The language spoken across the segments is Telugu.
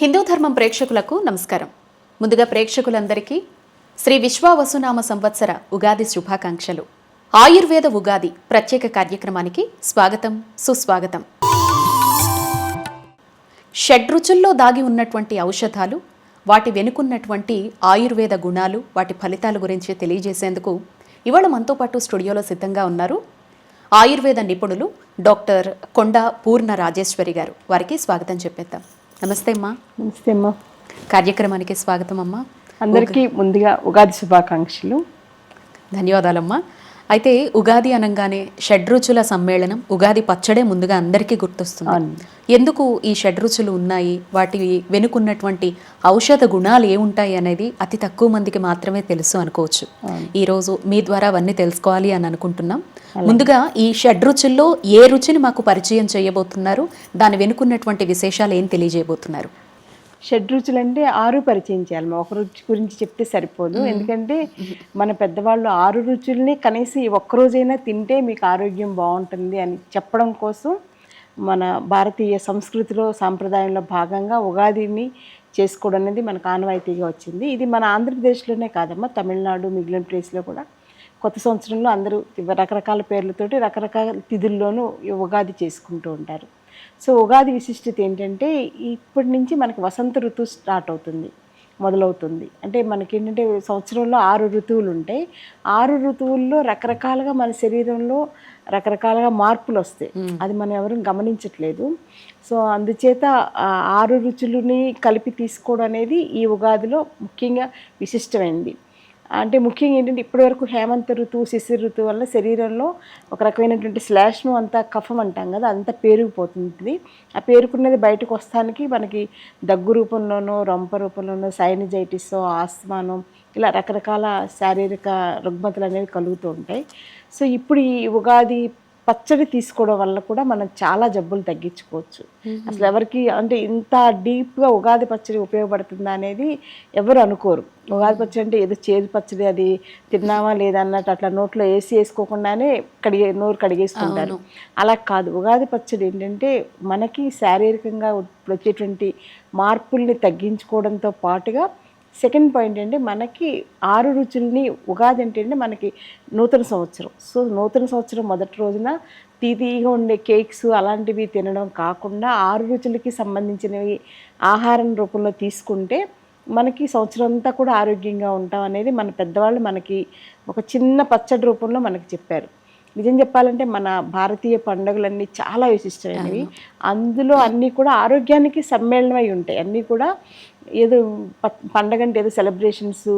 హిందూ ధర్మం ప్రేక్షకులకు నమస్కారం. ముందుగా ప్రేక్షకులందరికీ శ్రీ విశ్వావసునామ సంవత్సర ఉగాది శుభాకాంక్షలు. ఆయుర్వేద ఉగాది ప్రత్యేక కార్యక్రమానికి స్వాగతం సుస్వాగతం. షడ్రుచుల్లో దాగి ఉన్నటువంటి ఔషధాలు వాటి వెనుకున్నటువంటి ఆయుర్వేద గుణాలు వాటి ఫలితాల గురించి తెలియజేసేందుకు ఇవాళ మనతో పాటు స్టూడియోలో సిద్ధంగా ఉన్నారు ఆయుర్వేద నిపుణులు డాక్టర్ కొండ పూర్ణ రాజేశ్వరి గారు. వారికి స్వాగతం చెప్పేద్దాం. నమస్తే అమ్మా. నమస్తే అమ్మా. కార్యక్రమానికి స్వాగతం అమ్మా. అందరికీ ముందుగా ఉగాది శుభాకాంక్షలు. ధన్యవాదాలమ్మా. అయితే ఉగాది అనగానే షడ్రుచుల సమ్మేళనం ఉగాది పచ్చడే ముందుగా అందరికీ గుర్తొస్తుంది. ఎందుకు ఈ షడ్రుచులు ఉన్నాయి? వాటి వెనుకున్నటువంటి ఔషధ గుణాలు ఏముంటాయి అనేది అతి తక్కువ మందికి మాత్రమే తెలుసు అనుకోవచ్చు. ఈ రోజు మీ ద్వారా అవన్నీ తెలుసుకోవాలి అని అనుకుంటున్నాం. ముందుగా ఈ షడ్రుచుల్లో ఏ రుచిని మాకు పరిచయం చేయబోతున్నారు? దాని వెనుకున్నటువంటి విశేషాలు ఏం తెలియజేయబోతున్నారు? షడ్రుచులు అంటే ఆరు పరిచయం చేయాలి. ఒక రుచి గురించి చెప్తే సరిపోదు. ఎందుకంటే మన పెద్దవాళ్ళు ఆరు రుచుల్ని కనీసం ఈ ఒక్క రోజైనా తింటే మీకు ఆరోగ్యం బాగుంటుంది అని చెప్పడం కోసం మన భారతీయ సంస్కృతిలో సాంప్రదాయంలో భాగంగా ఉగాదిని చేసుకోవడం అనేది మనకు ఆనవాయితీగా వచ్చింది. ఇది మన ఆంధ్రప్రదేశ్లోనే కాదమ్మా తమిళనాడు మిగిలిన ప్లేస్లో కూడా. కొత్త సంవత్సరంలో అందరూ రకరకాల పేర్లతోటి రకరకాల తిథుల్లోనూ ఉగాది చేసుకుంటూ ఉంటారు. సో ఉగాది విశిష్టత ఏంటంటే ఇప్పటి నుంచి మనకి వసంత ఋతువు స్టార్ట్ అవుతుంది మొదలవుతుంది. అంటే మనకి ఏంటంటే సంవత్సరంలో ఆరు ఋతువులు ఉంటాయి. ఆరు ఋతువుల్లో రకరకాలుగా మన శరీరంలో రకరకాలుగా మార్పులు వస్తాయి. అది మనం ఎవరు గమనించట్లేదు. సో అందుచేత ఆరు రుచులని కలిపి తీసుకోవడం అనేది ఈ ఉగాదిలో ముఖ్యంగా విశిష్టమైనది. అంటే ముఖ్యంగా ఏంటంటే ఇప్పటివరకు హేమంత ఋతువు శిశిర ఋతువు వల్ల శరీరంలో ఒక రకమైనటువంటి శ్లాష్ను అంతా కఫం అంటాం కదా అంతా పేరుకుపోతుంది ఆ పేరుకున్నది బయటకు వస్తానికి మనకి దగ్గు రూపంలోనో రొంప రూపంలోనో సైనిజైటిస్ ఆస్మానం ఇలా రకరకాల శారీరక రుగ్మతలు అనేవి కలుగుతూ ఉంటాయి. సో ఇప్పుడు ఈ ఉగాది పచ్చడి తీసుకోవడం వల్ల కూడా మనం చాలా జబ్బులు తగ్గించుకోవచ్చు. అసలు ఎవరికి అంటే ఇంత డీప్గా ఉగాది పచ్చడి ఉపయోగపడుతుందా అనేది ఎవరు అనుకోరు. ఉగాది పచ్చడి అంటే ఏదో చేదు పచ్చడి అది తిన్నామా లేదా అన్నట్టు అట్లా నోట్లో వేసి వేసుకోకుండానే కడిగే నోరు కడిగేసుకుంటారు. అలా కాదు. ఉగాది పచ్చడి ఏంటంటే మనకి శారీరకంగా వచ్చేటువంటి మార్పుల్ని తగ్గించుకోవడంతో పాటుగా సెకండ్ పాయింట్ అంటే మనకి ఆరు రుచుల్ని ఉగాది అంటే అంటే మనకి నూతన సంవత్సరం. సో నూతన సంవత్సరం మొదటి రోజున తీతీగా ఉండే కేక్స్ అలాంటివి తినడం కాకుండా ఆరు రుచులకి సంబంధించినవి ఆహారం రూపంలో తీసుకుంటే మనకి సంవత్సరం అంతా కూడా ఆరోగ్యంగా ఉంటాం అనేది మన పెద్దవాళ్ళు మనకి ఒక చిన్న పచ్చడి రూపంలో మనకి చెప్పారు. నిజం చెప్పాలంటే మన భారతీయ పండుగలన్నీ చాలా విశిష్టమైనవి. అందులో అన్నీ కూడా ఆరోగ్యానికి సమ్మేళనమై ఉంటాయి. అన్నీ కూడా ఏదో పండగ అంటే ఏదో సెలబ్రేషన్స్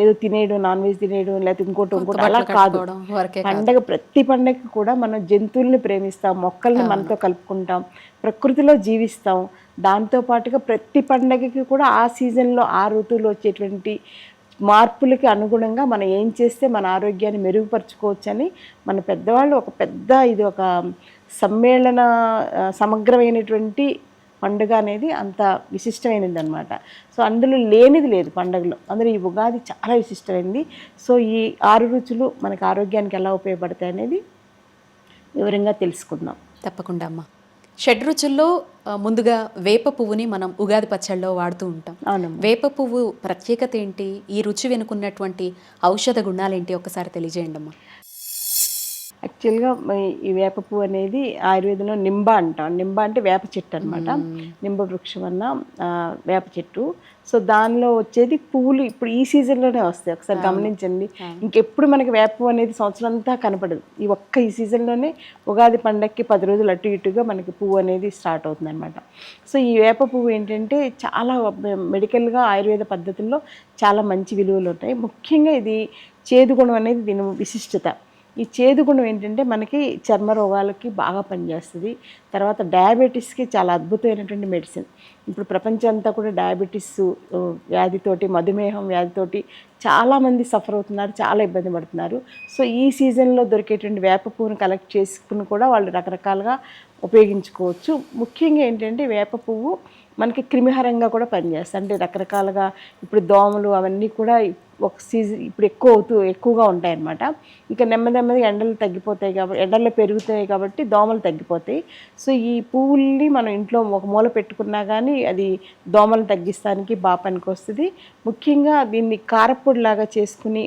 ఏదో తినేయడం నాన్ వెజ్ తినేయడం లేకపోతే ఇంకోటి ఇంకోటి అలా కాదు. పండగ ప్రతి పండగకి కూడా మనం జంతువుల్ని ప్రేమిస్తాం మొక్కల్ని మనతో కలుపుకుంటాం ప్రకృతిలో జీవిస్తాం. దాంతో పాటుగా ప్రతి పండగకి కూడా ఆ సీజన్లో ఆ ఋతువులో వచ్చేటువంటి మార్పులకి అనుగుణంగా మనం ఏం చేస్తే మన ఆరోగ్యాన్ని మెరుగుపరుచుకోవచ్చు అని మన పెద్దవాళ్ళు ఒక పెద్ద ఇది ఒక సమ్మేళన సమగ్రమైనటువంటి పండుగ అనేది అంత విశిష్టమైనది అనమాట సో అందులో లేనిది లేదు పండుగలో. అందులో ఈ ఉగాది చాలా విశిష్టమైనది సో ఈ ఆరు రుచులు మనకి ఆరోగ్యానికి ఎలా ఉపయోగపడతాయి అనేది వివరంగా తెలుసుకుందాం. తప్పకుండా అమ్మా. షడ్రుచుల్లో ఆ, ముందుగా వేప పువ్వుని మనం ఉగాది పచ్చళ్ళలో వాడుతూ ఉంటాం. అవునమ్మా. వేప పువ్వు ప్రత్యేకత ఏంటి? ఈ రుచి వెనుకున్నటువంటి ఔషధ గుణాలు ఏంటి ఒకసారి తెలియజేయండి అమ్మా యాక్చువల్గా ఈ- వేప పువ్వు అనేది ఆయుర్వేదంలో నింబ అంటాం. నింబ అంటే వేప చెట్టు అనమాట నింబ వృక్షం అన్న వేప చెట్టు. సో దానిలో వచ్చేది పువ్వులు ఇప్పుడు ఈ సీజన్లోనే వస్తాయి. ఒకసారి గమనించండి. ఇంకెప్పుడు మనకి వేప పువ్వు అనేది సంవత్సరం అంతా కనపడదు. ఈ ఒక్క ఈ సీజన్లోనే ఉగాది పండగకి పది రోజులు అటు ఇటుగా మనకి పువ్వు అనేది స్టార్ట్ అవుతుంది అనమాట సో ఈ వేప పువ్వు ఏంటంటే చాలా మెడికల్గా ఆయుర్వేద పద్ధతుల్లో చాలా మంచి విలువలు ఉంటాయి. ముఖ్యంగా ఇది చేదు గుణం అనేది దీని విశిష్టత. ఈ చేదు గుణం ఏంటంటే మనకి చర్మ రోగాలకి బాగా పనిచేస్తుంది. తర్వాత డయాబెటీస్కి చాలా అద్భుతమైనటువంటి మెడిసిన్. ఇప్పుడు ప్రపంచం అంతా కూడా డయాబెటీస్ వ్యాధితోటి మధుమేహం వ్యాధితోటి చాలామంది సఫర్ అవుతున్నారు చాలా ఇబ్బంది పడుతున్నారు. సో ఈ సీజన్లో దొరికేటువంటి వేప పువ్వును కలెక్ట్ చేసుకుని కూడా వాళ్ళు రకరకాలుగా ఉపయోగించుకోవచ్చు. ముఖ్యంగా ఏంటంటే వేప పువ్వు మనకి క్రిమిహరంగా కూడా పనిచేస్తాయి అంటే రకరకాలుగా ఇప్పుడు దోమలు అవన్నీ కూడా ఒక సీజన్ ఇప్పుడు ఎక్కువ అవుతూ ఎక్కువగా ఉంటాయి అన్నమాట ఇంకా నెమ్మది నెమ్మదిగా ఎండలు తగ్గిపోతాయి కాబట్టి ఎండలు పెరుగుతాయి కాబట్టి దోమలు తగ్గిపోతాయి. సో ఈ పువ్వుల్ని మనం ఇంట్లో ఒక మూల పెట్టుకున్నా కానీ అది దోమలు తగ్గిస్తానికి బాగా పనికి వస్తుంది ముఖ్యంగా దీన్ని కారపొడిలాగా చేసుకుని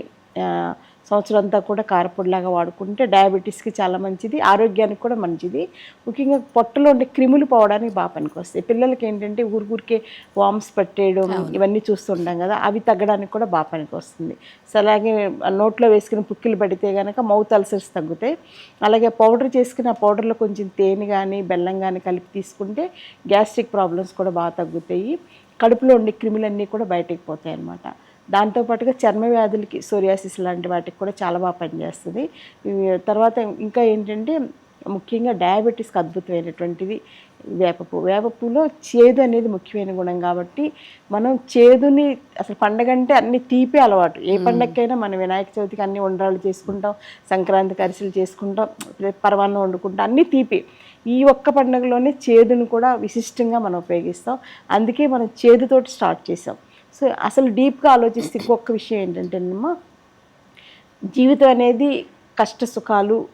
సంవత్సరం అంతా కూడా కారపొడిలాగా వాడుకుంటే డయాబెటీస్కి చాలా మంచిది ఆరోగ్యానికి కూడా మంచిది. ముఖ్యంగా పొట్టలో ఉండే క్రిములు పోవడానికి బాగా పనికొస్తాయి. పిల్లలకి ఏంటంటే ఊరికే వామ్స్ పట్టేయడం ఇవన్నీ చూస్తుంటాం కదా అవి తగ్గడానికి కూడా బాగా పనికొస్తుంది. సో అలాగే నోట్లో వేసుకుని పుక్కిలు పడితే కనుక మౌత్ అల్సర్స్ తగ్గుతాయి. అలాగే పౌడర్ చేసుకుని ఆ పౌడర్లో కొంచెం తేనె కానీ బెల్లం కానీ కలిపి తీసుకుంటే గ్యాస్ట్రిక్ ప్రాబ్లమ్స్ కూడా బాగా తగ్గుతాయి. కడుపులో ఉండే క్రిములన్నీ కూడా బయటకు పోతాయి అన్నమాట దాంతోపాటుగా చర్మ వ్యాధులకి సోరియాసిస్ లాంటి వాటికి కూడా చాలా బాగా పనిచేస్తుంది. తర్వాత ఇంకా ఏంటంటే ముఖ్యంగా డయాబెటీస్కి అద్భుతమైనటువంటిది వేపపు వేపపులో చేదు అనేది ముఖ్యమైన గుణం కాబట్టి మనం చేదుని అసలు పండగ అంటే అన్ని తీపే అలవాటు. ఏ పండగకైనా మనం వినాయక చవితికి అన్ని ఉండ్రాళ్ళు చేసుకుంటాం సంక్రాంతికి అరిసెలు చేసుకుంటాం పరమాన్నం వండుకుంటాం అన్నీ తీపి. ఈ ఒక్క పండుగలోనే చేదును కూడా విశిష్టంగా మనం ఉపయోగిస్తాం. అందుకే మనం చేదుతోటి స్టార్ట్ చేసాం. సో అసలు డీప్గా ఆలోచిస్తే ఇంకొక విషయం ఏంటంటేనమ్మా జీవితం అనేది కష్ట సుఖాలు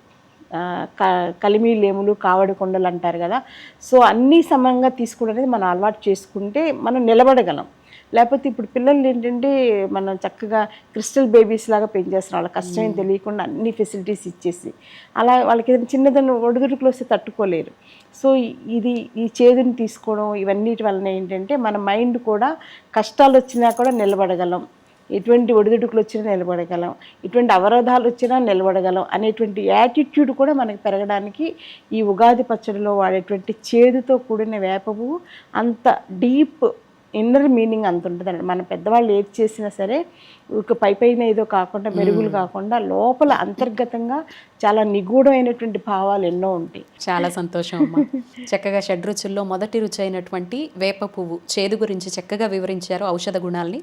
క- కలిమి లేములు కావడి కొండలు అంటారు కదా. సో అన్నీ సమంగా తీసుకోవడం అనేది మనం అలవాటు చేసుకుంటే మనం నిలబడగలం. లేకపోతే ఇప్పుడు పిల్లలు ఏంటంటే మనం చక్కగా క్రిస్టల్ బేబీస్ లాగా పెంచేస్తున్నాం వాళ్ళ కష్టం తెలియకుండా అన్ని ఫెసిలిటీస్ ఇచ్చేసి. అలా వాళ్ళకి ఏదైనా చిన్నదన్న ఒడిదుడుకులు వస్తే తట్టుకోలేరు. సో ఇది ఈ చేదుని తీసుకోవడం ఇవన్నిటి వలన ఏంటంటే మన మైండ్ కూడా కష్టాలు వచ్చినా కూడా నిలబడగలం. ఎటువంటి ఒడిదుడుకులు వచ్చినా నిలబడగలం. ఎటువంటి అవరోధాలు వచ్చినా నిలబడగలం అనేటువంటి యాటిట్యూడ్ కూడా మనకి పెరగడానికి ఈ ఉగాది పచ్చడిలో వాడేటువంటి చేదుతో కూడిన వేప అంత డీప్ ఇన్నర్ మీనింగ్ అంత ఉంటుంది మన పెద్దవాళ్ళు ఏది చేసినా సరే ఒక పై పైన ఏదో కాకుండా మెరుగులు కాకుండా లోపల అంతర్గతంగా చాలా నిగూఢమైనటువంటి భావాలు ఎన్నో ఉంటాయి. చాలా సంతోషం అమ్మా. చక్కగా షడ్రుచుల్లో మొదటి రుచి అయినటువంటి వేప పువ్వు చేదు గురించి చక్కగా వివరించారు ఔషధ గుణాల్ని.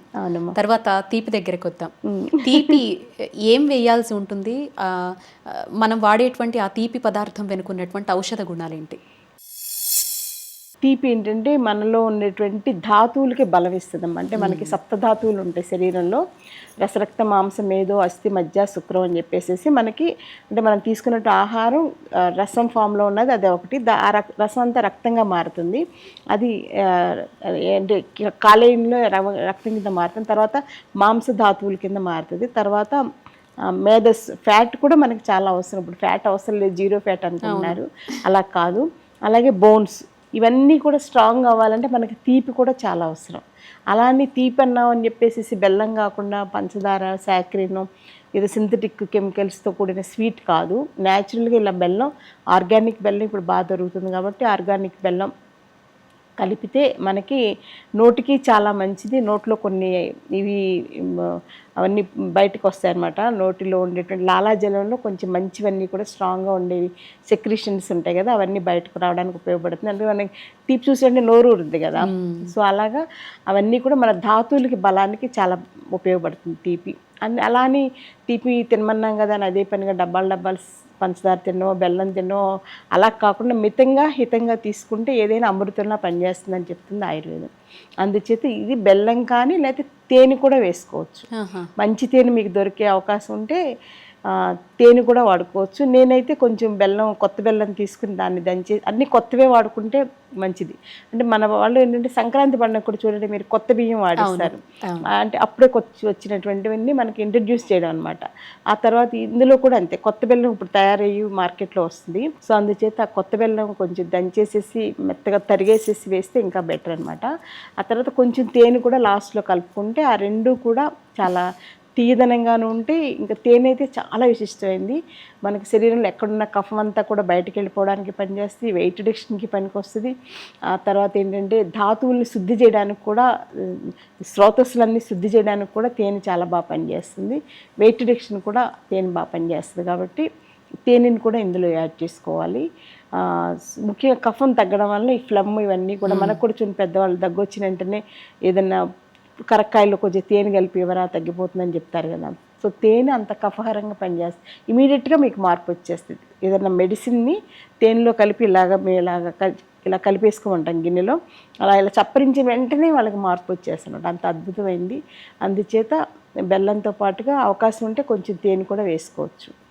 తర్వాత తీపి దగ్గరికి వద్దాం. తీపి ఏం వేయాల్సి ఉంటుంది? మనం వాడేటువంటి ఆ తీపి పదార్థం వెనుకున్నటువంటి ఔషధ గుణాలేంటి? తీపి ఏంటంటే మనలో ఉన్నటువంటి ధాతువులకి బలం ఇస్తుందమ్మా అంటే మనకి సప్త ధాతువులు ఉంటాయి శరీరంలో. రసరక్త మాంసం మేధో అస్థి మజ్జ శుక్రం అని చెప్పేసి మనకి అంటే మనం తీసుకున్నట్టు ఆహారం రసం ఫామ్లో ఉన్నది అది ఒకటి. ఆ రసం అంతా రక్తంగా మారుతుంది. అది అంటే కాలేయంలో రక్తం కింద మారుతుంది. తర్వాత మాంస ధాతువుల కింద మారుతుంది. తర్వాత మేధస్ ఫ్యాట్ కూడా మనకి చాలా అవసరం. ఇప్పుడు ఫ్యాట్ అవసరం లేదు జీరో ఫ్యాట్ అనుకుంటున్నారు. అలా కాదు. అలాగే బోన్స్ ఇవన్నీ కూడా స్ట్రాంగ్ అవ్వాలంటే మనకి తీపి కూడా చాలా అవసరం. అలానే తీపి అన్నాం అని చెప్పేసి బెల్లం కాకుండా పంచదార సాక్రిన్ ఇది సింథటిక్ కెమికల్స్తో కూడిన స్వీట్ కాదు. న్యాచురల్గా ఇలా బెల్లం ఆర్గానిక్ బెల్లం ఇప్పుడు బాగా దొరుకుతుంది కాబట్టి ఆర్గానిక్ బెల్లం కలిపితే మనకి నోటికి చాలా మంచిది. నోట్లో కొన్ని ఇవి అవన్నీ బయటకు వస్తాయి అన్నమాట నోటిలో ఉండేటువంటి లాలాజలంలో కొంచెం మంచివన్నీ కూడా స్ట్రాంగ్గా ఉండేవి. సెక్రిషన్స్ ఉంటాయి కదా అవన్నీ బయటకు రావడానికి ఉపయోగపడుతుంది. అంటే మనకి తీపి చూసంటే నోరు ఊరుద్ది కదా. సో అలాగా అవన్నీ కూడా మన ధాతువులకి బలానికి చాలా ఉపయోగపడుతుంది తీపి. అన్ని అలానే తీపి తినమన్నాం కదా అని అదే పనిగా డబ్బాలు డబ్బాలు పంచదార తిన్నో బెల్లం తిన్నో అలా కాకుండా మితంగా హితంగా తీసుకుంటే ఏదైనా అమృతంలా పనిచేస్తుందని చెప్తుంది ఆయుర్వేదం అందుచేత ఇది బెల్లం కానీ లేకపోతే తేనె కూడా వేసుకోవచ్చు. మంచి తేనె మీకు దొరికే అవకాశం ఉంటే తేనె కూడా వాడుకోవచ్చు. నేనైతే కొంచెం బెల్లం కొత్త బెల్లం తీసుకుని దాన్ని దంచి అన్ని కొత్తవే వాడుకుంటే మంచిది. అంటే మన వాళ్ళు ఏంటంటే సంక్రాంతి పండుగ కూడా చూడండి మీరు కొత్త బియ్యం వాడిస్తారు. అంటే అప్పుడే కొచ్చి వచ్చినటువంటివన్నీ మనకి ఇంట్రడ్యూస్ చేయడం అనమాట ఆ తర్వాత ఇందులో కూడా అంతే కొత్త బెల్లం ఇప్పుడు తయారయ్యి మార్కెట్లో వస్తుంది. సో అందుచేత ఆ కొత్త బెల్లం కొంచెం దంచేసేసి మెత్తగా తరిగేసేసి వేస్తే ఇంకా బెటర్ అనమాట ఆ తర్వాత కొంచెం తేనె కూడా లాస్ట్లో కలుపుకుంటే ఆ రెండు కూడా చాలా తీయదనంగాను ఉంటే ఇంకా తేనె అయితే చాలా విశిష్టమైంది. మనకి శరీరంలో ఎక్కడున్న కఫం అంతా కూడా బయటకు వెళ్ళిపోవడానికి పనిచేస్తుంది వెయిట్ రిడక్షన్కి పనికి వస్తుంది ఆ తర్వాత ఏంటంటే ధాతువుల్ని శుద్ధి చేయడానికి కూడా స్రోతస్సులన్నీ శుద్ధి చేయడానికి కూడా తేనె చాలా బాగా పనిచేస్తుంది. వెయిట్ రిడక్షన్ కూడా తేనె బాగా పనిచేస్తుంది కాబట్టి తేనెని కూడా ఇందులో యాడ్ చేసుకోవాలి. ముఖ్యంగా కఫం తగ్గడం వల్ల ఈ ఫ్లమ్ ఇవన్నీ కూడా మనకు కూడా చూడండి పెద్దవాళ్ళు దగ్గు వచ్చిన వెంటనే ఏదన్నా కరక్కాయలో కొంచెం తేనె కలిపి ఎవరా తగ్గిపోతుందని చెప్తారు కదా. సో తేనె అంత కఫహరంగా పనిచేస్తుంది ఇమీడియట్గా మీకు మార్పు వచ్చేస్తుంది. ఏదన్నా మెడిసిన్ని తేనెలో కలిపి ఇలాగ మీ ఇలాగ ఇలా కలిపేసుకోమంటాం గిన్నెలో. అలా ఇలా చప్పరించిన వెంటనే వాళ్ళకి మార్పు వచ్చేస్తున్నాడు అంత అద్భుతమైంది. అందుచేత బెల్లంతో పాటుగా అవకాశం ఉంటే కొంచెం తేనె కూడా వేసుకోవచ్చు.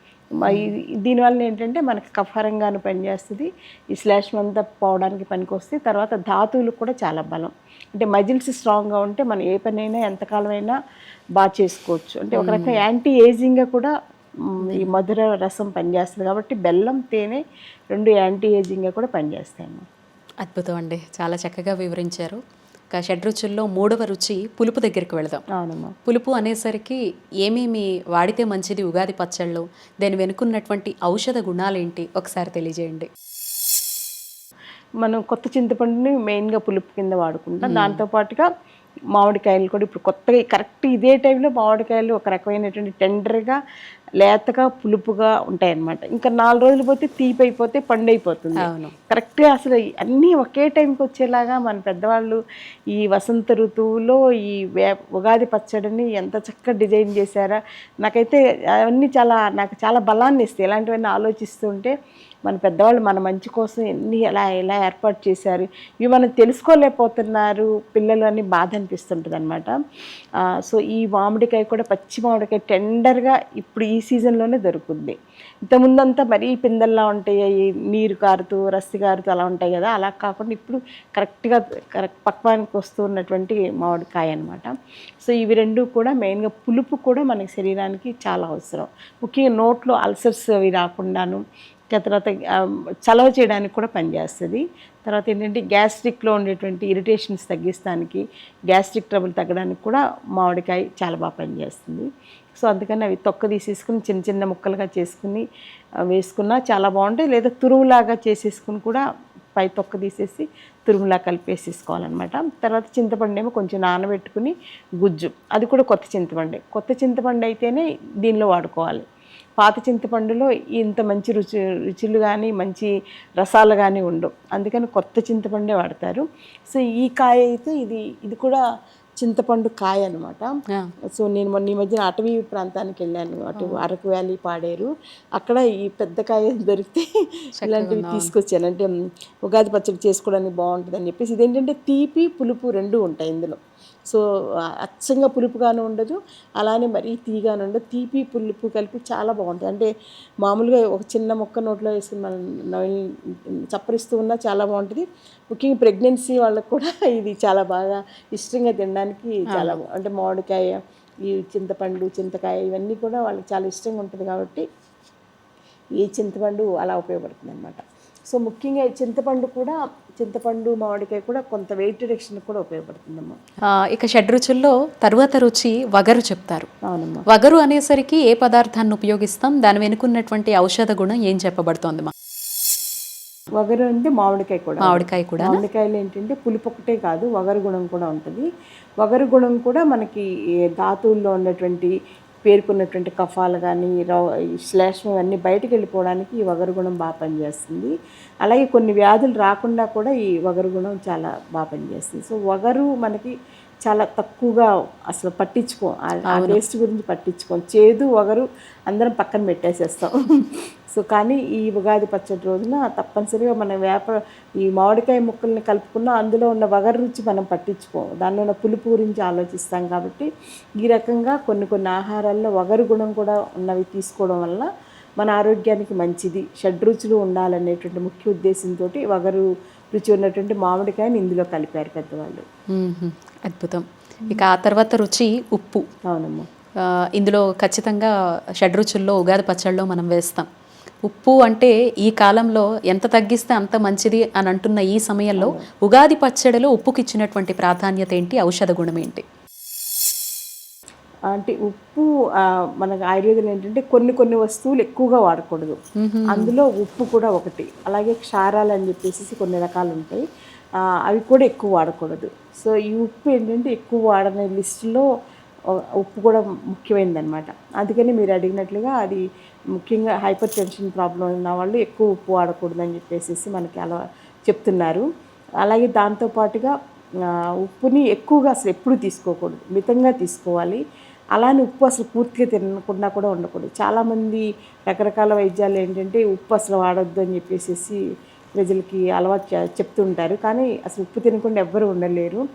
దీనివల్ల ఏంటంటే మనకి కఫారంగాను పనిచేస్తుంది. ఈ శ్లేషం అంతా పోవడానికి పనికొస్తుంది. తర్వాత ధాతువులకు కూడా చాలా బలం. అంటే మజిల్స్ స్ట్రాంగ్గా ఉంటే మనం ఏ పనైనా ఎంతకాలమైనా బాగా చేసుకోవచ్చు. అంటే ఒక రకంగా యాంటీ ఏజింగ్గా కూడా ఈ మధుర రసం పనిచేస్తుంది. కాబట్టి బెల్లం తేనె రెండు యాంటీ ఏజింగ్గా కూడా పనిచేస్తాయి. అద్భుతం అండి. చాలా చక్కగా వివరించారు. ఇక షడ్రుచుల్లో మూడవ రుచి పులుపు దగ్గరికి వెళదాం. అవునమ్మా. పులుపు అనేసరికి ఏమేమి వాడితే మంచిది ఉగాది పచ్చళ్ళు దాని వెనుకున్నటువంటి ఔషధ గుణాలేంటి ఒకసారి తెలియజేయండి. మనం కొత్త చింతపండుని మెయిన్గా పులుపు కింద వాడుకుంటాం. దాంతో పాటుగా మామిడికాయలు కూడా ఇప్పుడు కొత్తగా కరెక్ట్ ఇదే టైంలో మామిడికాయలు ఒక రకమైనటువంటి టెండర్గా లేతగా పులుపుగా ఉంటాయన్నమాట. ఇంకా నాలుగు రోజులు పోతే తీపి అయిపోతే పండు అయిపోతుంది. కరెక్ట్గా అసలు అన్నీ ఒకే టైంకి వచ్చేలాగా మన పెద్దవాళ్ళు ఈ వసంత ఋతువులో ఈ వే ఉగాది పచ్చడిని ఎంత చక్కగా డిజైన్ చేశారా. నాకైతే అవన్నీ చాలా నాకు చాలా బలాన్ని ఇస్తాయి ఇలాంటివన్నీ ఆలోచిస్తుంటే మన పెద్దవాళ్ళు మన మంచి కోసం ఎన్ని ఎలా ఎలా ఏర్పాటు చేశారు ఇవి మనం తెలుసుకోలేకపోతున్నారు పిల్లలు అని బాధ అనిపిస్తుంటుంది అనమాట సో ఈ మామిడికాయ కూడా పచ్చి మామిడికాయ టెండర్గా ఇప్పుడు ఈ సీజన్లోనే దొరుకుతుంది ఇంతకుముందంతా మరీ పిందల్లా ఉంటాయి నీరు కారుతూ రస్తి కారుతూ అలా ఉంటాయి కదా అలా కాకుండా ఇప్పుడు కరెక్ట్గా కరెక్ట్ పక్వానికి వస్తున్నటువంటి మామిడికాయ అనమాట సో ఇవి రెండు కూడా మెయిన్గా పులుపు కూడా మనకి శరీరానికి చాలా అవసరం. ముఖ్యంగా నోట్లో అల్సర్స్ అవి రాకుండాను తర్వాత చలవ చేయడానికి కూడా పనిచేస్తుంది తర్వాత ఏంటంటే గ్యాస్ట్రిక్లో ఉండేటువంటి ఇరిటేషన్స్ తగ్గిస్తానికి గ్యాస్ట్రిక్ ట్రబుల్ తగ్గడానికి కూడా మామిడికాయ చాలా బాగా పనిచేస్తుంది సో అందుకని అవి తొక్క తీసేసుకుని చిన్న చిన్న ముక్కలుగా చేసుకుని వేసుకున్నా చాలా బాగుంటాయి. లేదా తురువులాగా చేసేసుకుని కూడా పై తొక్క తీసేసి తురుములా కలిపేసేసుకోవాలన్నమాట. తర్వాత చింతపండు ఏమో కొంచెం నానబెట్టుకుని గుజ్జు. అది కూడా కొత్త చింతపండే. కొత్త చింతపండు అయితేనే దీనిలో వాడుకోవాలి. పాత చింతపండులో ఇంత మంచి రుచి రుచులు కానీ మంచి రసాలు కానీ ఉండవు. అందుకని కొత్త చింతపండే వాడతారు. సో ఈ కాయ అయితే ఇది ఇది కూడా చింతపండు కాయ అనమాట సో నేను మొన్న ఈ మధ్యన అటవీ ప్రాంతానికి వెళ్ళాను. అటు అరకు వ్యాలీ పాడేరు. అక్కడ ఈ పెద్ద కాయ దొరికితే ఇలాంటివి తీసుకొచ్చాను. అంటే ఉగాది పచ్చడి చేసుకోవడానికి బాగుంటుంది అని చెప్పేసి. ఇదేంటంటే తీపి పులుపు రెండు ఉంటాయి ఇందులో. సో అచ్చంగా పులుపుగాను ఉండదు. అలానే మరీ తీగాను ఉండదు. తీపి పులుపు కలిపి చాలా బాగుంటుంది అంటే మామూలుగా ఒక చిన్న మొక్క నోట్లో వేసుకుని మనం చప్పరిస్తూ ఉన్నా చాలా బాగుంటుంది. ముఖ్యంగా ప్రెగ్నెన్సీ వాళ్ళకు కూడా ఇది చాలా బాగా ఇష్టంగా తినడానికి చాలా అంటే మామిడికాయ ఈ చింతపండు చింతకాయ ఇవన్నీ కూడా వాళ్ళకి చాలా ఇష్టంగా ఉంటుంది కాబట్టి ఈ చింతపండు అలా ఉపయోగపడుతుంది అనమాట సో ముఖ్యంగా చింతపండు కూడా చింతపండు మామిడికాయ కూడా కొంత వెయిట్ రిడక్షన్ కూడా ఉపయోగపడుతుందమ్మా. ఇక షడ్రుచుల్లో తరువాత రుచి వగరు చెప్తారు. అవునమ్మా. వగరు అనేసరికి ఏ పదార్థాన్ని ఉపయోగిస్తాం? దాని వెనుకున్నటువంటి ఔషధ గుణం ఏం చెప్పబడుతోంది మా వగరు అంటే మామిడికాయ కూడా. మామిడికాయ కూడా మామిడికాయలు ఏంటంటే పులుపు ఒకటే కాదు వగరు గుణం కూడా ఉంటుంది. వగరు గుణం కూడా మనకి ధాతువుల్లో ఉన్నటువంటి పేర్కొన్నటువంటి కఫాలు కానీ శ్లేషం అన్నీ బయటకు వెళ్ళిపోవడానికి ఈ వగరు గుణం బాగా పనిచేస్తుంది. అలాగే కొన్ని వ్యాధులు రాకుండా కూడా ఈ వగరు గుణం చాలా బాగా పనిచేస్తుంది. సో వగరు మనకి చాలా తక్కువగా అసలు పట్టించుకో ఆ- టేస్ట్ గురించి పట్టించుకోం చేదు వగరు అందరం పక్కన పెట్టేసేస్తాం. సో కానీ ఈ ఉగాది పచ్చడి రోజున తప్పనిసరిగా మన వేప ఈ మామిడికాయ ముక్కల్ని కలుపుకున్న అందులో ఉన్న వగరు రుచి మనం పట్టించుకోం దానిలో ఉన్న పులుపు గురించి ఆలోచిస్తాం కాబట్టి ఈ రకంగా కొన్ని కొన్ని ఆహారాల్లో వగరు గుణం కూడా ఉన్నవి తీసుకోవడం వల్ల మన ఆరోగ్యానికి మంచిది. షడ్రుచులు ఉండాలనేటువంటి ముఖ్య ఉద్దేశంతో వగరు రుచి ఉన్నటువంటి మామిడికాయని ఇందులో కలిపారు పెద్దవాళ్ళు. అద్భుతం. ఇక ఆ తర్వాత రుచి ఉప్పు. అవునమ్మా. ఇందులో ఖచ్చితంగా షడ్రుచుల్లో ఉగాది పచ్చళ్ళలో మనం వేస్తాం. ఉప్పు అంటే ఈ కాలంలో ఎంత తగ్గిస్తే అంత మంచిది అని అంటున్న ఈ సమయంలో ఉగాది పచ్చడిలో ఉప్పుకి ఇచ్చినటువంటి ప్రాధాన్యత ఏంటి? ఔషధ గుణం ఏంటి? అంటే ఉప్పు మనకు ఆయుర్వేదం ఏంటంటే కొన్ని కొన్ని వస్తువులు ఎక్కువగా వాడకూడదు. అందులో ఉప్పు కూడా ఒకటి. అలాగే క్షారాలు అని చెప్పేసి కొన్ని రకాలు ఉంటాయి. అవి కూడా ఎక్కువ వాడకూడదు. సో ఈ ఉప్పు ఏంటంటే ఎక్కువ వాడని లిస్టులో ఉప్పు కూడా ముఖ్యమైనదన్నమాట. అందుకని మీరు అడిగినట్లుగా అది ముఖ్యంగా హైపర్ టెన్షన్ ప్రాబ్లం ఉన్న వాళ్ళు ఎక్కువ ఉప్పు వాడకూడదు అని చెప్పేసి మనకి అలా చెప్తున్నారు. అలాగే దాంతోపాటుగా ఉప్పుని ఎక్కువగా అసలు ఎప్పుడు తీసుకోకూడదు. మితంగా తీసుకోవాలి. అలానే ఉప్పు అసలు పూర్తిగా తినకుండా కూడా ఉండకూడదు. చాలామంది రకరకాల వైద్యాలు ఏంటంటే ఉప్పు అసలు వాడొద్దు అని చెప్పేసి ప్రజలకి అలవాటు చే- చెప్తుంటారు. కానీ అసలు ఉప్పు తినకుండా ఎవ్వరు ఉండలేరు.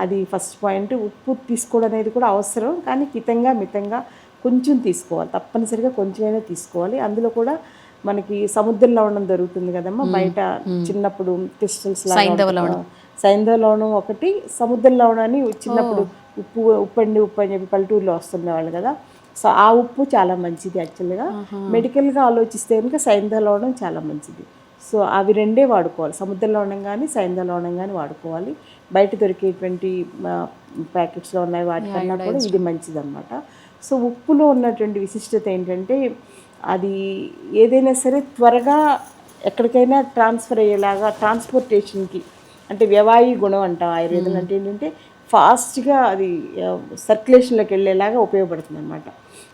అది ఫస్ట్ పాయింట్. ఉప్పు తీసుకోవడం అనేది కూడా అవసరం. కానీ హితంగా మితంగా కొంచెం తీసుకోవాలి. తప్పనిసరిగా కొంచెమైనా తీసుకోవాలి. అందులో కూడా మనకి సముద్రం లవణం దొరుకుతుంది కదమ్మా. బయట చిన్నప్పుడు క్రిస్టల్స్ సైంధవ లవణం. సైంధవ లవణం ఒకటి సముద్ర లవణం అని చిన్నప్పుడు ఉప్పు ఉప్పండి ఉప్పు అని చెప్పి పల్లెటూరులో వస్తుండేవాళ్ళు కదా. సో ఆ ఉప్పు చాలా మంచిది యాక్చువల్గా మెడికల్గా ఆలోచిస్తే కనుక సైంధవ లవణం చాలా మంచిది. సో అవి రెండే వాడుకోవాలి. సముద్ర లవణం కానీ సైంధవ లవణం కానీ వాడుకోవాలి. బయట దొరికేటువంటి ప్యాకెట్స్లో ఉన్నాయి వాటికన్నా కూడా ఇది మంచిదన్నమాట. సో ఉప్పులో ఉన్నటువంటి విశిష్టత ఏంటంటే అది ఏదైనా సరే త్వరగా ఎక్కడికైనా ట్రాన్స్ఫర్ అయ్యేలాగా ట్రాన్స్పోర్టేషన్కి అంటే వ్యవాయి గుణం అంటాం ఆయుర్వేదం అంటే ఏంటంటే ఫాస్ట్గా అది సర్క్యులేషన్లోకి వెళ్ళేలాగా ఉపయోగపడుతుంది అనమాట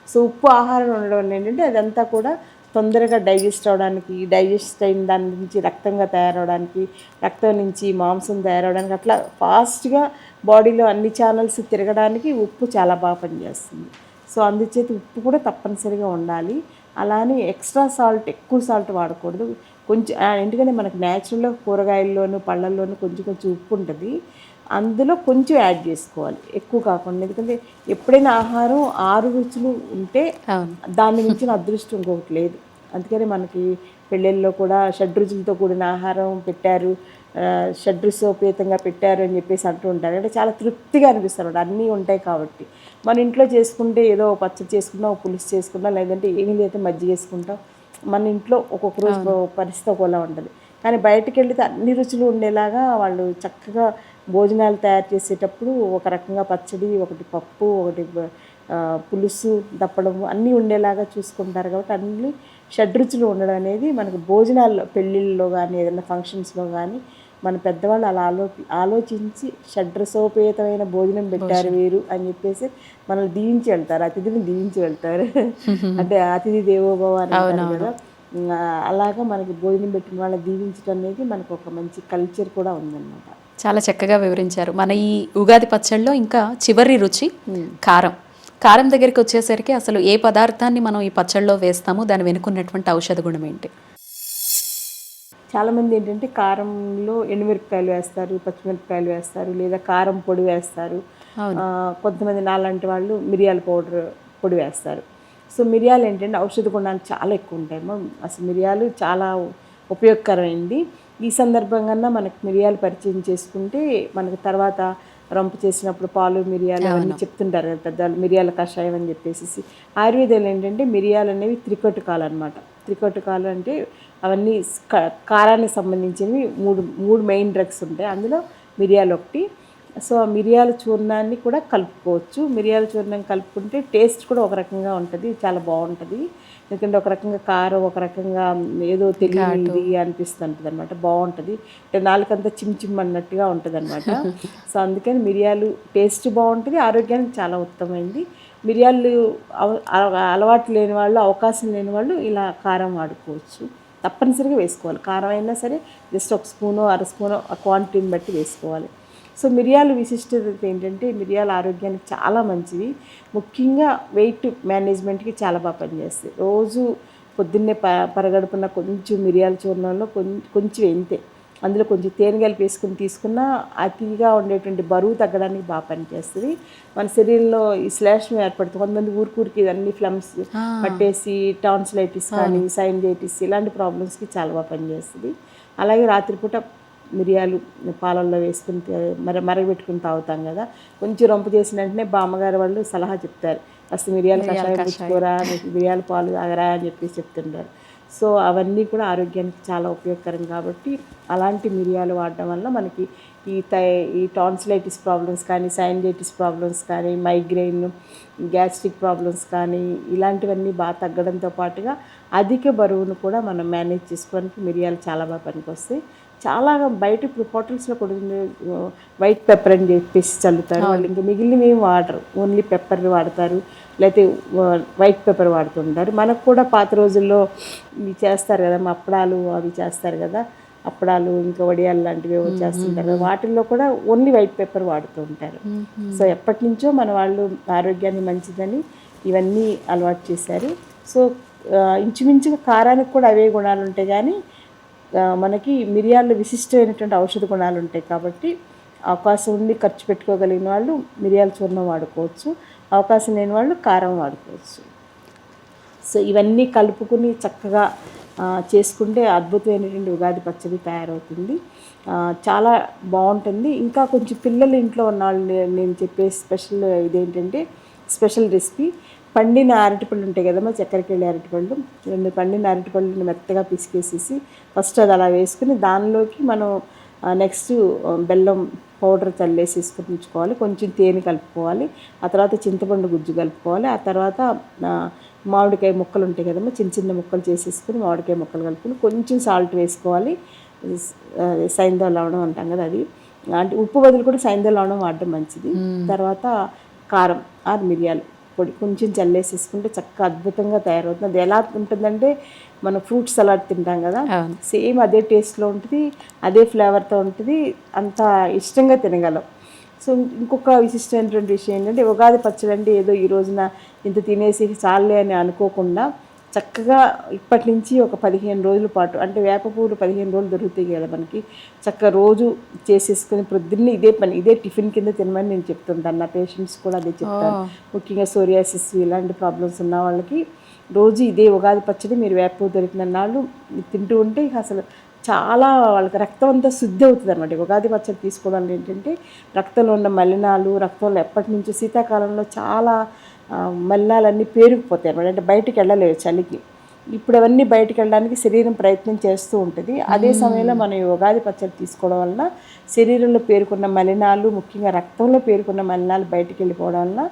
సో ఉప్పు ఆహారం ఉండడం వల్ల ఏంటంటే అదంతా కూడా తొందరగా డైజెస్ట్ అవడానికి డైజెస్ట్ అయిన దాని నుంచి రక్తంగా తయారవడానికి రక్తం నుంచి మాంసం తయారవడానికి అట్లా ఫాస్ట్గా బాడీలో అన్ని ఛానల్స్ తిరగడానికి ఉప్పు చాలా బాగా పనిచేస్తుంది. సో అందుచేత ఉప్పు కూడా తప్పనిసరిగా ఉండాలి. అలానే ఎక్స్ట్రా సాల్ట్ ఎక్కువ సాల్ట్ వాడకూడదు. కొంచెం ఎందుకంటే మనకు న్యాచురల్గా కూరగాయల్లోనూ పళ్ళల్లోనూ కొంచెం కొంచెం ఉప్పు ఉంటుంది అందులో కొంచెం యాడ్ చేసుకోవాలి. ఎక్కువ కాకుండా. ఎందుకంటే ఎప్పుడైనా ఆహారం ఆరు రుచులు ఉంటే దాన్ని మించిన అదృష్టం ఇంకొకటి లేదు. అందుకని మనకి పెళ్ళిళ్ళలో కూడా షడ్రుచులతో కూడిన ఆహారం పెట్టారు. షడ్రుసోపేతంగా పెట్టారు అని చెప్పేసి అంటూ ఉంటారు. అంటే చాలా తృప్తిగా అనిపిస్తారు. అన్నీ ఉంటాయి కాబట్టి. మన ఇంట్లో చేసుకుంటే ఏదో పచ్చడి చేసుకుంటాం ఒక పులుసు చేసుకుంటాం లేదంటే ఏమీ లేదా మజ్జిగ చేసుకుంటాం. మన ఇంట్లో ఒక్కొక్క రోజు పరిస్థితి ఒకలా ఉంటుంది. కానీ బయటికి వెళ్తే అన్ని రుచులు ఉండేలాగా వాళ్ళు చక్కగా భోజనాలు తయారు చేసేటప్పుడు ఒక రకంగా పచ్చడి ఒకటి పప్పు ఒకటి పులుసు దప్పడం అన్నీ ఉండేలాగా చూసుకుంటారు కాబట్టి అన్ని షడ్రుచులు ఉండడం అనేది మనకు భోజనాల్లో పెళ్ళిళ్ళలో కానీ ఏదైనా ఫంక్షన్స్లో కానీ మన పెద్దవాళ్ళు అలా ఆలో ఆలోచించి షడ్రసోపేతమైన భోజనం పెట్టారు వీరు అని చెప్పేసి మనల్ని దీవించి వెళ్తారు అతిథిని దీవించి వెళ్తారు. అంటే అతిథి దేవోభవ అని కదా. అలాగా మనకి భోజనం పెట్టిన వాళ్ళని దీవించడం అనేది మనకు ఒక మంచి కల్చర్ కూడా ఉందన్నమాట. చాలా చక్కగా వివరించారు. మన ఈ ఉగాది పచ్చళ్ళలో ఇంకా చివరి రుచి కారం. కారం దగ్గరికి వచ్చేసరికి అసలు ఏ పదార్థాన్ని మనం ఈ పచ్చళ్ళలో వేస్తామో దాని వెనుకున్నటువంటి ఔషధ గుణం ఏంటి? చాలామంది ఏంటంటే కారంలో ఎండుమిరపకాయలు వేస్తారు పచ్చిమిరపకాయలు వేస్తారు లేదా కారం పొడి వేస్తారు. కొంతమంది నాలాంటి వాళ్ళు మిరియాల పౌడర్ పొడి వేస్తారు. సో మిరియాలు ఏంటంటే ఔషధ గుణాలు చాలా ఎక్కువ ఉంటాయి. అసలు మిరియాలు చాలా ఉపయోగకరమైంది. ఈ సందర్భంగా మనకు మిరియాలు పరిచయం చేసుకుంటే మనకు తర్వాత రంపు చేసినప్పుడు పాలు మిరియాలు అవన్నీ చెప్తుంటారు కదా పెద్దవాళ్ళు మిరియాల కషాయం అని చెప్పేసి ఆయుర్వేదంలో ఏంటంటే మిరియాలు అనేవి త్రికటుకాలు అనమాట త్రికటుకాలు అంటే అవన్నీ కారానికి సంబంధించినవి మూడు మూడు మెయిన్ డ్రగ్స్ ఉంటాయి. అందులో మిరియాలు ఒకటి. సో ఆ మిరియాల చూర్ణాన్ని కూడా కలుపుకోవచ్చు. మిరియాల చూర్ణం కలుపుకుంటే టేస్ట్ కూడా ఒక రకంగా ఉంటుంది చాలా బాగుంటుంది. ఎందుకంటే ఒక రకంగా కారం ఒక రకంగా ఏదో తెలియదు అనిపిస్తుంది ఉంటుంది అనమాట బాగుంటుంది అంటే నాలుకంతా చిమ్ చిమ్ అన్నట్టుగా ఉంటుంది అనమాట సో అందుకని మిరియాలు టేస్ట్ బాగుంటుంది ఆరోగ్యానికి చాలా ఉత్తమైంది మిరియాలు అలవాటు లేని వాళ్ళు అవకాశం లేని వాళ్ళు ఇలా కారం వాడుకోవచ్చు. తప్పనిసరిగా వేసుకోవాలి. కారం అయినా సరే జస్ట్ ఒక స్పూను అర స్పూను ఆ క్వాంటిటీని బట్టి వేసుకోవాలి. సో మిరియాల విశిష్టత ఏంటంటే మిరియాల ఆరోగ్యానికి చాలా మంచిది ముఖ్యంగా వెయిట్ మేనేజ్మెంట్కి చాలా బాగా పనిచేస్తాయి. రోజు పొద్దున్నే ప పరగడుపున కొంచెం మిరియాల చూర్ణంలో కొంచెం కొంచెం ఎంతే అందులో కొంచెం తేనె కలిపి వేసుకుని తీసుకున్నా అతిగా ఉండేటువంటి బరువు తగ్గడానికి బాగా పనిచేస్తుంది. మన శరీరంలో ఈ శ్లేషం ఏర్పడుతుంది. కొంతమంది ఊరికూరికి ఇవన్నీ ఫ్లమ్స్ పట్టేసి టాన్సిలైటిస్ కానీ సైనజైటిస్ ఇలాంటి ప్రాబ్లమ్స్కి చాలా బాగా పనిచేస్తుంది. అలాగే రాత్రిపూట మిరియాలు పాలల్లో వేసుకుని మర మరగబెట్టుకుని తాగుతాం కదా. కొంచెం రొంపు చేసిన వెంటనే బామ్మగారు వాళ్ళు సలహా చెప్తారు. అసలు మిరియాల కషాయం పుచ్చుకోరా మిరియాల పాలు తాగరా అని చెప్పేసి చెప్తుంటారు. సో అవన్నీ కూడా ఆరోగ్యానికి చాలా ఉపయోగకరం కాబట్టి అలాంటి మిరియాలు వాడడం వల్ల మనకి ఈ థై ఈ టాన్సిలైటిస్ ప్రాబ్లమ్స్ కానీ సైనజైటిస్ ప్రాబ్లమ్స్ కానీ మైగ్రెయిన్ గ్యాస్ట్రిక్ ప్రాబ్లమ్స్ కానీ ఇలాంటివన్నీ బాగా తగ్గడంతో పాటుగా అధిక బరువును కూడా మనం మేనేజ్ చేసుకోవడానికి మిరియాలు చాలా బాగా పనికొస్తాయి. చాలా బయట ఇప్పుడు హోటల్స్లో కూడా వైట్ పెప్పర్ అని చెప్పేసి చల్లుతారు. వాళ్ళు ఇంకా మిగిలినవి ఏం వాడరు. ఓన్లీ పెప్పర్ వాడతారు. లేకపోతే వైట్ పెప్పర్ వాడుతుంటారు. మనకు కూడా పాత రోజుల్లో ఇవి చేస్తారు కదా మా అప్పడాలు అవి చేస్తారు కదా అప్పడాలు ఇంకా వడియాలు లాంటివి ఏవో చేస్తుంటారు. వాటిల్లో కూడా ఓన్లీ వైట్ పెప్పర్ వాడుతూ ఉంటారు సో ఎప్పటి నుంచో మన వాళ్ళు ఆరోగ్యాన్ని మంచిదని ఇవన్నీ అలవాటు చేశారు. సో ఇంచుమించుగా కారానికి కూడా అవే గుణాలు ఉంటాయి కానీ మనకి మిరియాలు విశిష్టమైనటువంటి ఔషధ గుణాలు ఉంటాయి కాబట్టి అవకాశం ఉండి ఖర్చు పెట్టుకోగలిగిన వాళ్ళు మిరియాల చూర్ణం వాడుకోవచ్చు. అవకాశం లేని వాళ్ళు కారం వాడుకోవచ్చు. సో ఇవన్నీ కలుపుకుని చక్కగా చేసుకుంటే అద్భుతమైనటువంటి ఉగాది పచ్చడి తయారవుతుంది. చాలా బాగుంటుంది. ఇంకా కొంచెం పిల్లలు ఇంట్లో ఉన్న వాళ్ళు నేను చెప్పే స్పెషల్ ఇదేంటంటే స్పెషల్ రెసిపీ పండిన అరటిపళ్ళు ఉంటాయి కదమ్మా చక్కెరకి వెళ్ళి అరటిపళ్ళు రెండు పండిన అరటిపళ్ళని మెత్తగా పిసికేసేసి ఫస్ట్ అది అలా వేసుకుని దానిలోకి మనం నెక్స్ట్ బెల్లం పౌడర్ చల్లేసేసుకుని ఉంచుకోవాలి కొంచెం తేనె కలుపుకోవాలి. ఆ తర్వాత చింతపండు గుజ్జు కలుపుకోవాలి. ఆ తర్వాత మామిడికాయ ముక్కలు ఉంటాయి కదమ్మా చిన్న చిన్న ముక్కలు చేసేసుకుని మామిడికాయ ముక్కలు కలుపుకుని కొంచెం సాల్ట్ వేసుకోవాలి. సైంధవ లవణం అంటాం కదా అది. అంటే ఉప్పు బదులు కూడా సైంధవ లవణం వాడడం మంచిది. తర్వాత కారం ఆరు మిరియాలు. పొడి కొంచెం చల్లేసేసుకుంటే చక్కగా అద్భుతంగా తయారవుతుంది. అది ఎలా ఉంటుందంటే మనం ఫ్రూట్ సలాడ్ తింటాం కదా సేమ్ అదే టేస్ట్లో ఉంటుంది అదే ఫ్లేవర్తో ఉంటుంది అంత ఇష్టంగా తినగలం. సో ఇంకొక విశిష్టమైనటువంటి విషయం ఏంటంటే ఉగాది పచ్చడి అంటే ఏదో ఈ రోజున ఇంత తినేసి చాలే అని అనుకోకుండా చక్కగా ఇప్పటి నుంచి ఒక పదిహేను రోజుల పాటు అంటే వేప పువ్వులు పదిహేను రోజులు దొరుకుతాయి కదా మనకి చక్కగా రోజు చేసేసుకుని ప్రొద్దున్నే ఇదే పని ఇదే టిఫిన్ కింద తినమని నేను చెప్తుంటాను. నా పేషెంట్స్ కూడా అదే చెప్తాను ముఖ్యంగా సోరియాసిస్ ఇలాంటి ప్రాబ్లమ్స్ ఉన్న వాళ్ళకి రోజు ఇదే ఉగాది పచ్చడి మీరు వేప పువ్వు దొరికిన నాళ్ళు తింటూ ఉంటే అసలు చాలా వాళ్ళకి రక్తం అంతా శుద్ధి అవుతుంది అనమాట ఉగాది పచ్చడి తీసుకోవడం ఏంటంటే రక్తంలో ఉన్న మలినాలు రక్తంలో ఎప్పటి నుంచో శీతాకాలంలో చాలా మలినాలన్నీ పేరుకుపోతాయి అనమాట అంటే బయటికి వెళ్ళలేవు చలికి. ఇప్పుడు అవన్నీ బయటికి వెళ్ళడానికి శరీరం ప్రయత్నం చేస్తూ ఉంటుంది. అదే సమయంలో మనం ఉగాది పచ్చడి తీసుకోవడం వలన శరీరంలో పేరుకున్న మలినాలు ముఖ్యంగా రక్తంలో పేరుకున్న మలినాలు బయటికి వెళ్ళిపోవడం వలన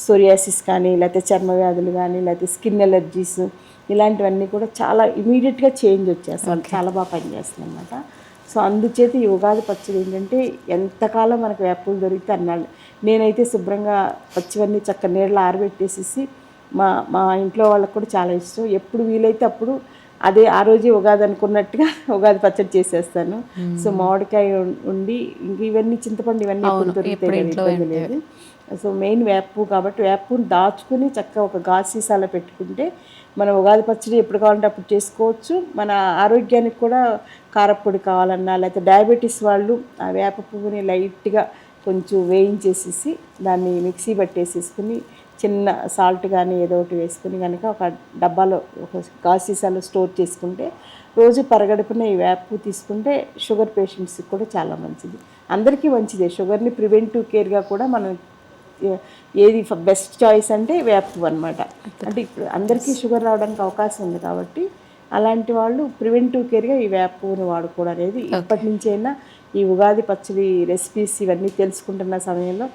సోరియాసిస్ కానీ లేకపోతే చర్మ వ్యాధులు కానీ లేకపోతే స్కిన్ ఎలర్జీస్ ఇలాంటివన్నీ కూడా చాలా ఇమీడియట్గా చేంజ్ వచ్చేస్తాయి. చాలా బాగా పనిచేస్తుంది అనమాట సో అందుచేత ఈ ఉగాది పచ్చడి ఏంటంటే ఎంతకాలం మనకు వేపలు దొరికితే అన్నాళ్ళు. నేనైతే శుభ్రంగా పచ్చివన్నీ చక్క నీళ్ళలో ఆరబెట్టేసేసి మా మా ఇంట్లో వాళ్ళకి కూడా చాలా ఇష్టం. ఎప్పుడు వీలైతే అప్పుడు అదే ఆ రోజే ఉగాది అనుకున్నట్టుగా ఉగాది పచ్చడి చేసేస్తాను. సో మామిడికాయ ఉండి ఇంక ఇవన్నీ చింతపండు ఇవన్నీ దొరుకుతాయి ఇబ్బంది లేదు. సో మెయిన్ వేపు కాబట్టి వేపుని దాచుకుని చక్కగా ఒక గాజు సీసాలో పెట్టుకుంటే మనం ఉగాది పచ్చడి ఎప్పుడు కావాలంటే అప్పుడు చేసుకోవచ్చు. మన ఆరోగ్యానికి కూడా కారప్పొడి కావాలన్నా లేకపోతే డయాబెటీస్ వాళ్ళు ఆ వేప పువ్వుని లైట్గా కొంచెం వేయించేసేసి దాన్ని మిక్సీ పట్టేసేసుకుని చిన్న సాల్ట్ కానీ ఏదో ఒకటి వేసుకుని కనుక ఒక డబ్బాలో ఒక కాసీసాలో స్టోర్ చేసుకుంటే రోజు పరగడుపున ఈ వేపు తీసుకుంటే షుగర్ పేషెంట్స్కి కూడా చాలా మంచిది. అందరికీ మంచిదే. షుగర్ని ప్రివెంటివ్ కేర్గా కూడా మనం ఏది బెస్ట్ చాయిస్ అంటే వేపు అనమాట అంటే ఇప్పుడు అందరికీ షుగర్ రావడానికి అవకాశం ఉంది కాబట్టి అలాంటి వాళ్ళు ప్రివెంటివ్ కేర్గా ఈ వేపుని వాడుకోవడం అనేది ఇప్పటి నుంచైనా ఈ ఉగాది పచ్చడి రెసిపీస్ ఇవన్నీ తెలుసుకుంటున్న సమయంలో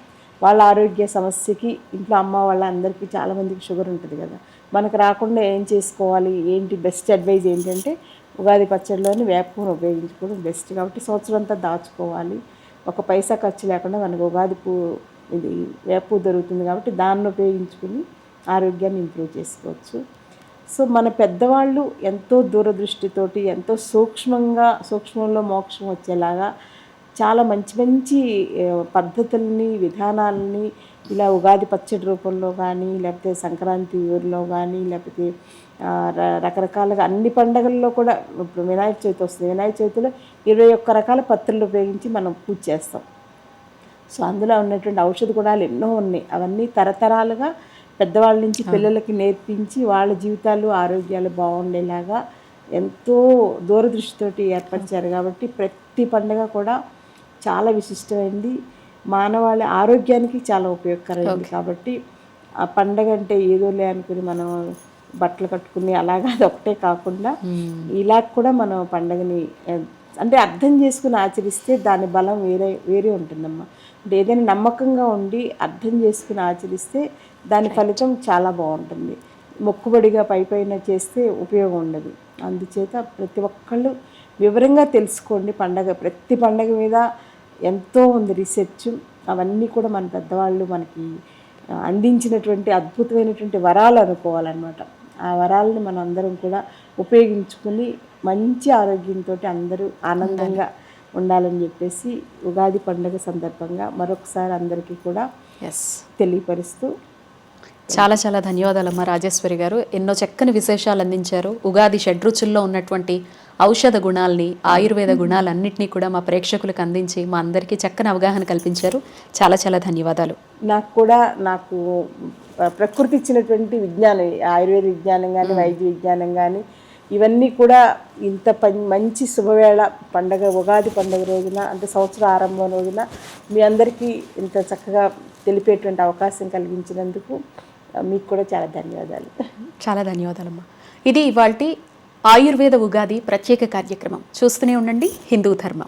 వాళ్ళ ఆరోగ్య సమస్యకి ఇంట్లో అమ్మ వాళ్ళ అందరికీ చాలామందికి షుగర్ ఉంటుంది కదా. మనకు రాకుండా ఏం చేసుకోవాలి? ఏంటి బెస్ట్ అడ్వైజ్ ఏంటంటే ఉగాది పచ్చడిలోని వేపుని ఉపయోగించుకోవడం బెస్ట్ కాబట్టి సంవత్సరం అంతా దాచుకోవాలి. ఒక పైసా ఖర్చు లేకుండా మనకు ఉగాది పూ ఇది వేపు దొరుకుతుంది కాబట్టి దాన్ని ఉపయోగించుకుని ఆరోగ్యాన్ని ఇంప్రూవ్ చేసుకోవచ్చు. సో మన పెద్దవాళ్ళు ఎంతో దూరదృష్టితోటి ఎంతో సూక్ష్మంగా సూక్ష్మంలో మోక్షం వచ్చేలాగా చాలా మంచి మంచి పద్ధతుల్ని విధానాలని ఇలా ఉగాది పచ్చడి రూపంలో కానీ లేకపోతే సంక్రాంతి ఊరిలో కానీ లేకపోతే రకరకాలుగా అన్ని పండగల్లో కూడా ఇప్పుడు వినాయక చవితి వస్తుంది. వినాయక చవితిలో ఇరవై ఒక్క రకాల పత్రులు ఉపయోగించి మనం పూజ చేస్తాం. సో అందులో ఉన్నటువంటి ఔషధ గుణాలు ఎన్నో ఉన్నాయి. అవన్నీ తరతరాలుగా పెద్దవాళ్ళ నుంచి పిల్లలకి నేర్పించి వాళ్ళ జీవితాలు ఆరోగ్యాలు బాగుండేలాగా ఎంతో దూరదృష్టితోటి ఏర్పరిచారు కాబట్టి ప్రతి పండుగ కూడా చాలా విశిష్టమైంది. మానవాళి ఆరోగ్యానికి చాలా ఉపయోగకరమైంది కాబట్టి ఆ పండగ అంటే ఏదోలే అనుకుని మనం బట్టలు కట్టుకుని అలాగా అది ఒకటే కాకుండా ఇలా కూడా మనం పండగని అంటే అర్థం చేసుకుని ఆచరిస్తే దాని బలం వేరే వేరే ఉంటుందమ్మా. అంటే ఏదైనా నమ్మకంగా ఉండి అర్థం చేసుకుని ఆచరిస్తే దాని ఫలితం చాలా బాగుంటుంది. మొక్కుబడిగా పై పైన చేస్తే ఉపయోగం ఉండదు. అందుచేత ప్రతి ఒక్కళ్ళు వివరంగా తెలుసుకోండి పండగ. ప్రతి పండగ మీద ఎంతో ఉంది రీసెర్చ్. అవన్నీ కూడా మన పెద్దవాళ్ళు మనకి అందించినటువంటి అద్భుతమైనటువంటి వరాలు అనుకోవాలన్నమాట. ఆ వరాలని మనం అందరం కూడా ఉపయోగించుకుని మంచి ఆరోగ్యంతో అందరూ ఆనందంగా ఉండాలని చెప్పేసి ఉగాది పండుగ సందర్భంగా మరొకసారి అందరికీ కూడా ఎస్ తెలియపరుస్తూ చాలా చాలా ధన్యవాదాలమ్మా రాజేశ్వరి గారు. ఎన్నో చక్కని విశేషాలు అందించారు. ఉగాది షడ్రుచుల్లో ఉన్నటువంటి ఔషధ గుణాలని ఆయుర్వేద గుణాలన్నింటినీ కూడా మా ప్రేక్షకులకు అందించి మా అందరికీ చక్కని అవగాహన కల్పించారు. చాలా చాలా ధన్యవాదాలు. నాకు కూడా నాకు ప్రకృతి ఇచ్చినటువంటి విజ్ఞానం ఆయుర్వేద విజ్ఞానం కానీ వైద్య విజ్ఞానం కానీ ఇవన్నీ కూడా ఇంత పం మంచి శుభవేళ పండగ ఉగాది పండగ రోజున అంటే సంవత్సర ఆరంభం రోజున మీ అందరికీ ఇంత చక్కగా తెలిపేటువంటి అవకాశం కలిగించినందుకు మీకు కూడా చాలా ధన్యవాదాలు. చాలా ధన్యవాదాలమ్మా. ఇది ఇవాళ ఆయుర్వేద ఉగాది ప్రత్యేక కార్యక్రమం. చూస్తూనే ఉండండి. హిందూ ధర్మం.